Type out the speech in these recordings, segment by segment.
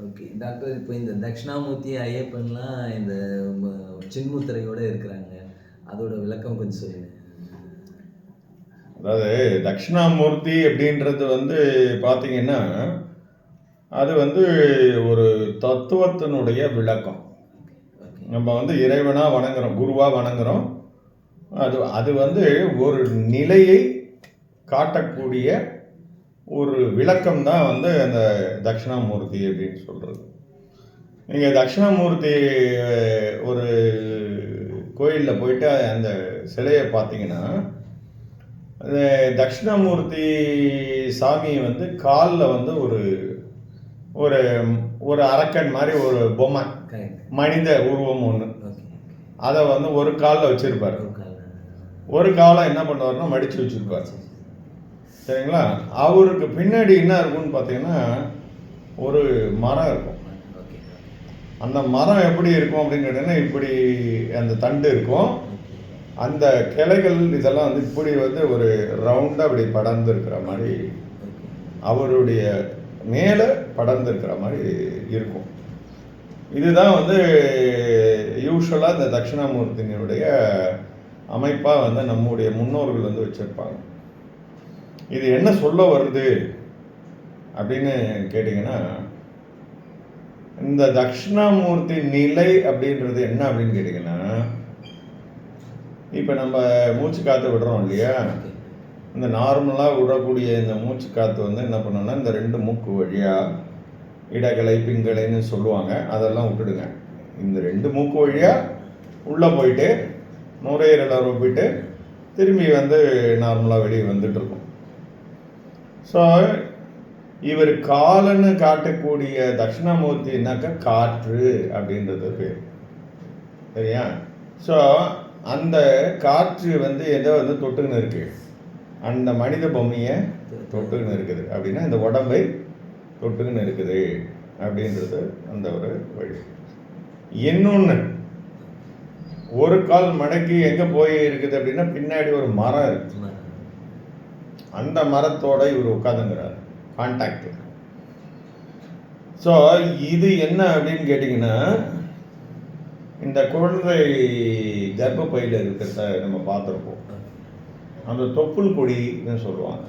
Okay doctor இப்போ இந்த தட்சிணாமூர்த்தி ஐயப்பன்லாம் இந்த சின்முத்திரையோட இருக்கிறாங்க. அதோட விளக்கம் கொஞ்சம் சொல்லுங்க. அதாவது தட்சிணாமூர்த்தி அப்படின்றது வந்து பார்த்தீங்கன்னா அது வந்து ஒரு தத்துவத்தினுடைய விளக்கம். நம்ம வந்து இறைவனாக வணங்குறோம் குருவாக வணங்குறோம். அது அது வந்து ஒரு நிலையை காட்டக்கூடிய ஒரு விளக்கம் தான் வந்து அந்த தட்சிணாமூர்த்தி அப்படின்னு சொல்கிறது நீங்கள் தட்சிணாமூர்த்தி ஒரு கோயிலில் போயிட்டு அந்த சிலையை பார்த்தீங்கன்னா அந்த தட்சிணாமூர்த்தி சாமி வந்து காலில் வந்து ஒரு ஒரு ஒரு அரக்கன் மாதிரி ஒரு பொம்மை. மனித உருவம் ஒன்று அதை வந்து ஒரு காலில் வச்சிருப்பாரு. ஒரு கால் ஒரு காலை என்ன பண்ணுவாருன்னா மடிச்சு வச்சிருப்பாரு. சரிங்களா? அவருக்கு பின்னாடி என்ன இருக்கும்னு பார்த்தீங்கன்னா ஒரு மரம் இருக்கும். அந்த மரம் எப்படி இருக்கும் அப்படின்னு கேட்டீங்கன்னா இப்படி அந்த தண்டு இருக்கும். அந்த கிளைகள் இதெல்லாம் வந்து இப்படி வந்து ஒரு ரவுண்டாக அப்படி படர்ந்து இருக்கிற மாதிரி அவருடைய மேலே படர்ந்து இருக்கிற மாதிரி இருக்கும். இதுதான் வந்து யூஸ்வலாக இந்த தட்சிணாமூர்த்தியினுடைய அமைப்பாக வந்து நம்முடைய முன்னோர்கள் வந்து வச்சுருப்பாங்க. இது என்ன சொல்ல வருது அப்படின்னு கேட்டிங்கன்னா இந்த தட்சிணாமூர்த்தி நிலை அப்படின்றது என்ன அப்படின்னு கேட்டிங்கன்னா இப்போ நம்ம மூச்சு காற்று விடுறோம் இல்லையா? இந்த நார்மலாக விடக்கூடிய இந்த மூச்சு காற்று வந்து என்ன பண்ணணும்னா இந்த ரெண்டு மூக்கு வழியாக இடகலை பிங்கலைன்னு சொல்லுவாங்க. அதெல்லாம் விட்டுடுங்க. இந்த ரெண்டு மூக்கு வழியாக உள்ளே போயிட்டு நுரையீரலை ரொப்பிட்டு திரும்பி வந்து நார்மலாக வெளியே வந்துட்டு இருக்கும். ஸோ இவர் காலன்னு காட்டக்கூடிய தட்சிணாமூர்த்தினாக்கா காற்று அப்படின்றது பேர். சரியா? ஸோ அந்த காற்று வந்து எதை வந்து தொட்டுக்கின்னு இருக்கு. அந்த மனித பொம்மையை தொட்டுக்கின்னு இருக்குது. அப்படின்னா இந்த உடம்பை தொட்டுக்கின்னு இருக்குது அப்படின்றது அந்த ஒரு வழி. இன்னொன்று ஒரு கால் மடக்கி எங்கே போய் இருக்குது அப்படின்னா பின்னாடி ஒரு மரம் இருக்குது அந்த மரத்தோட இவர் உட்காந்துங்கிறார் கான்டாக்ட் ஸோ இது என்ன அப்படின்னு கேட்டிங்கன்னா இந்த குழந்தை கர்ப்பப்பையில் இருக்கிறத நம்ம பார்த்துருப்போம். அந்த தொப்புள் கொடின்னு சொல்லுவாங்க.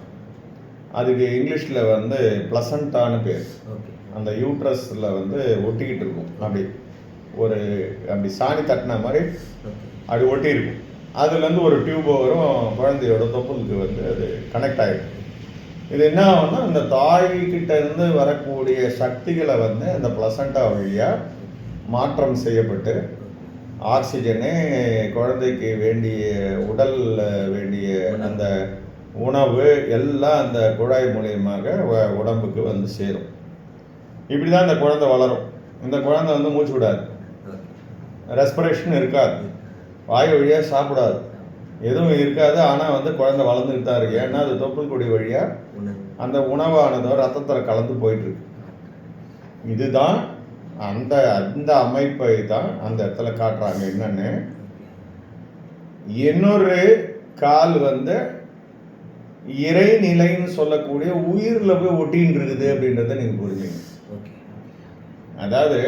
அதுக்கு இங்கிலீஷில் வந்து ப்ளசண்ட்டான பேர். அந்த யூட்ரஸில் வந்து ஒட்டிக்கிட்டு இருக்கும். அப்படி ஒரு அப்படி சாணி தட்டின மாதிரி அது ஒட்டி இருக்கும் அதுலேருந்து ஒரு டியூப் வரும் குழந்தையோட தொப்புளுக்கு வந்து அது கனெக்ட் ஆகிடும் இது என்ன ஆகும்னா அந்த தாய்கிட்ட இருந்து வரக்கூடிய சக்திகளை வந்து அந்த பிளசண்டா வழியாக மாற்றம் செய்யப்பட்டு ஆக்சிஜனு குழந்தைக்கு வேண்டிய உடல் வேண்டிய அந்த உணவு எல்லாம் அந்த குழாய் மூலியமாக உடம்புக்கு வந்து சேரும். இப்படி தான் இந்த குழந்தை வளரும். இந்த குழந்தை வந்து மூச்சு விடாது. ரெஸ்பிரேஷன் இருக்காது. வாய் வழியாக சாப்பிடாது. எதுவும் இருக்காது. ஆனால் வந்து குழந்தை வளர்ந்துட்டு தான் இருக்கு. ஏன்னா அது தொப்புள் கொடி வழியாக அந்த உணவானதோ ரத்தத்தில் கலந்து போயிட்டு இருக்கு இதுதான் அந்த அந்த அமைப்பை தான் அந்த இடத்துல காட்டுறாங்க. என்னன்னு? இன்னொரு கால் வந்து இறைநிலைன்னு சொல்லக்கூடிய உயிரில் போய் ஒட்டின்னு இருக்குது அப்படின்றத நீங்கள் புரிஞ்சுங்க. ஓகே. அதாவது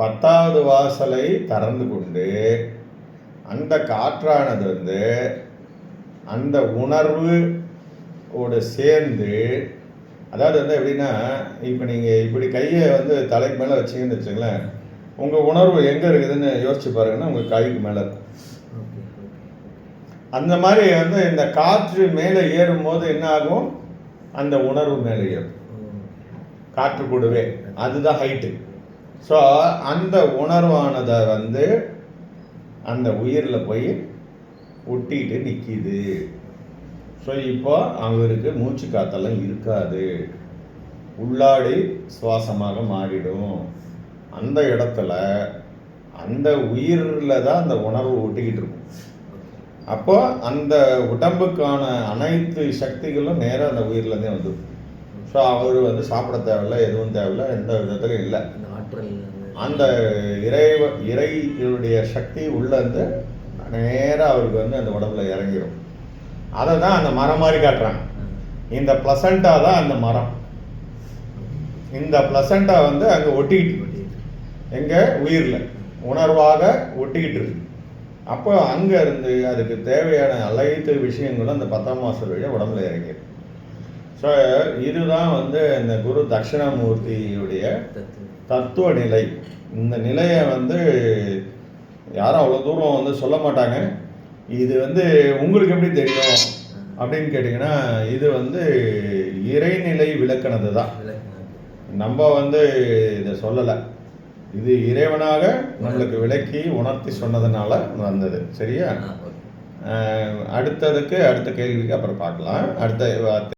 பத்தாவது வாசலை திறந்து கொண்டு அந்த காற்றானது வந்து அந்த உணர்வு ஓட சேர்ந்து அதாவது வந்து எப்படின்னா இப்போ நீங்கள் இப்படி கையை வந்து தலைக்கு மேலே வச்சீங்கன்னு வச்சுங்களேன் உங்கள் உணர்வு எங்கே இருக்குதுன்னு யோசிச்சு பாருங்கன்னா உங்கள் கைக்கு மேலே இருக்கும். அந்த மாதிரி வந்து இந்த காற்று மேலே ஏறும்போது என்ன ஆகும்? அந்த உணர்வு மேலே ஏறும். காற்று கூடவே. அதுதான் ஹைட்டு ஸோ அந்த உணர்வானதை வந்து அந்த உயிரில் போய் ஒட்டிட்டு நிற்கிது ஸோ இப்போ அவருக்கு மூச்சு காத்தெல்லாம் இருக்காது. உள்ளாடி சுவாசமாக மாறிடும். அந்த இடத்துல அந்த உயிரில் தான் அந்த உணர்வு ஒட்டிக்கிட்டு இருக்கும். அப்போ அந்த உடம்புக்கான அனைத்து சக்திகளும் நேராக அந்த உயிர்லேருந்தே வந்துடும் ஸோ அவர் வந்து சாப்பிட தேவையில்ல எதுவும் தேவையில்ல எந்த விதத்துலையும் இல்லை. ஆற்றல் அந்த இறைவ இறைவனுடைய சக்தி உள்ளேருந்து நேராக அவருக்கு வந்து அந்த உடம்புல இறங்கிடும் அதை தான் அந்த மரம் மாதிரி காட்டுறாங்க. இந்த பிளசண்டா தான் அந்த மரம். இந்த பிளசண்டா வந்து அங்கே ஒட்டிக்கிட்டு எங்கே? உயிரில். உணர்வாக ஒட்டிக்கிட்டு இருக்கு. அப்போ அங்கே இருந்து அதுக்கு தேவையான அனைத்து விஷயங்களும் அந்த பத்தாம் மாதம் வழியாக உடம்புல இறங்கிடும் ஸோ இதுதான் வந்து இந்த குரு தட்சிணாமூர்த்தியுடைய தத்துவ நிலை இந்த நிலையை வந்து யாரும் அவ்வளோ தூரம் வந்து சொல்ல மாட்டாங்க. இது வந்து உங்களுக்கு எப்படி தெரியும் அப்படின்னு கேட்டிங்கன்னா இது வந்து இறைநிலை விளக்குனது தான் நம்ம வந்து இதை சொல்லலை. இது இறைவனாக நம்மளுக்கு விளக்கி உணர்த்தி சொன்னதுனால வந்தது. சரியா? அடுத்ததுக்கு அடுத்த கேள்விக்கு அப்புறம் பார்க்கலாம். அடுத்த